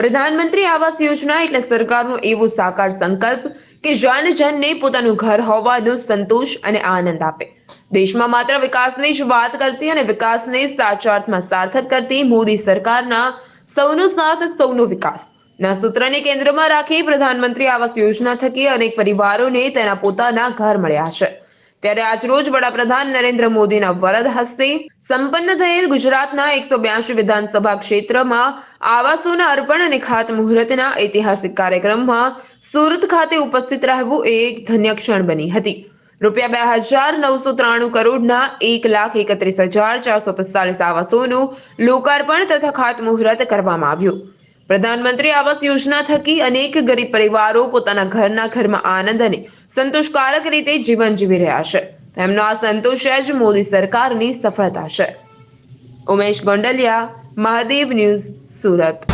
પ્રધાનમંત્રી આવાસ યોજના એટલે સરકારનો એવો સાકાર સંકલ્પ કે જન જનને પોતાનું ઘર હોવાનો સંતોષ અને આનંદ આપે. દેશમાં માત્ર વિકાસની જ વાત કરતી અને વિકાસને સાચા અર્થમાં સાર્થક કરતી મોદી સરકારના સૌનો સાથ, સૌનો વિકાસ. ના સૂત્રને કેન્દ્રમાં રાખી પ્રધાનમંત્રી આવાસ યોજના થકી અનેક પરિવારોને તેના પોતાના ઘર મળ્યા છે. ત્યારે આજરોજ વડાપ્રધાન નરેન્દ્ર મોદીના વરદ હસ્તે સંપન્ન થયેલ ગુજરાતના એકસો બ્યાસી વિધાનસભા ક્ષેત્રમાં આવાસોના અર્પણ અને ખાતમુહૂર્તના ઐતિહાસિક કાર્યક્રમમાં સુરત ખાતે ઉપસ્થિત રહેવું એ એક ધન્ય ક્ષણ બની હતી. રૂપિયા બે હજાર નવસો ત્રાણું કરોડના એક લાખ એકત્રીસ હજાર ચારસો પિસ્તાલીસ આવાસોનું લોકાર્પણ તથા ખાતમુહૂર્ત કરવામાં આવ્યું. પ્રધાનમંત્રી આવાસ યોજના થકી અનેક ગરીબ પરિવારો પોતાના ઘરના ઘરમાં આનંદ અને સંતોષકારક રીતે જીવન જીવી રહ્યા છે. તેમનો આ સંતોષ જ મોદી સરકારની સફળતા છે. ઉમેશ ગોંડલિયા, મહાદેવ ન્યૂઝ, સુરત.